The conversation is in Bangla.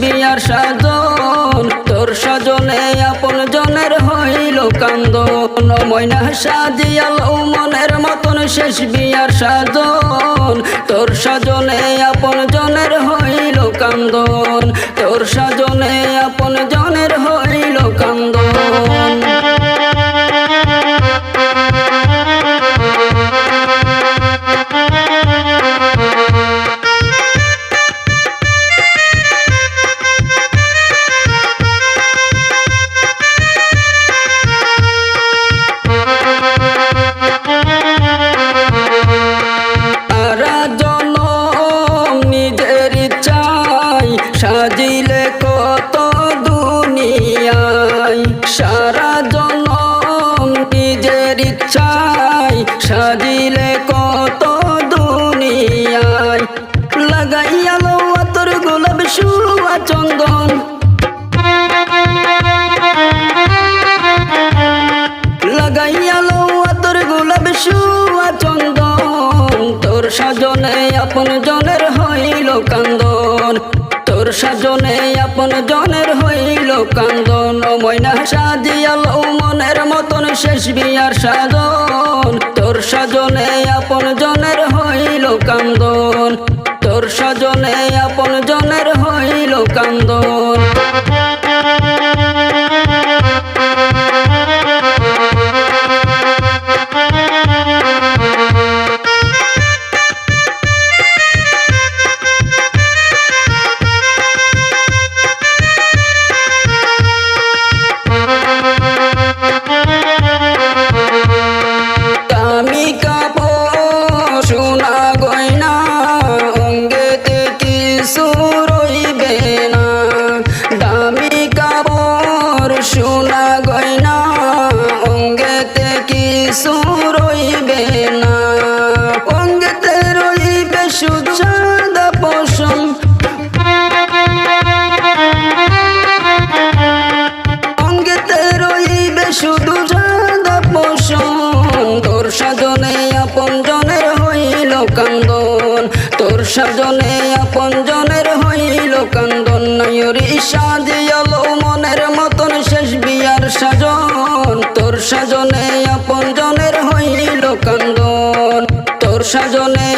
বিয়ার সাজন তোর সজনে আপন জনের হইল কান্দন। ময়না সাজিয়াল ও মনের মতন শেষ বিয়ার সাজন তোর সজনে আপন জনের হইল কান্দন। তোর সজনে আপন জনের কত দুনিয়ায়, সারা জনম নিজের ইচ্ছাই সাজিলে কত দুনিয়ায়। লাগাইয়ালো তোর গোলাপ সুয়া চন্দন। লাগাইয়ালো তোর গোলাপ সুয়া চন্দন। তোর সাজনে আপন জনের হইল কান্দন। তোর সাজনে আপন জনের হইল কান্দন ও সাজিয়াল ও মনের মতন শেষ বিয়ার সাজন। তোর সাজনে আপন জনের হইল কান্দন তোর সাজনে আপন জনের হইল কান্দন। শুধু তোর সাজনে আপন জনের হইল কান্দন। তোর সাজনে আপন নয়রি সাজিয়ালো মনের মতন শেষ বিয়ার সাজন। তোর সাজনে আপন জনের হইল কান্দন। তোর সাজনে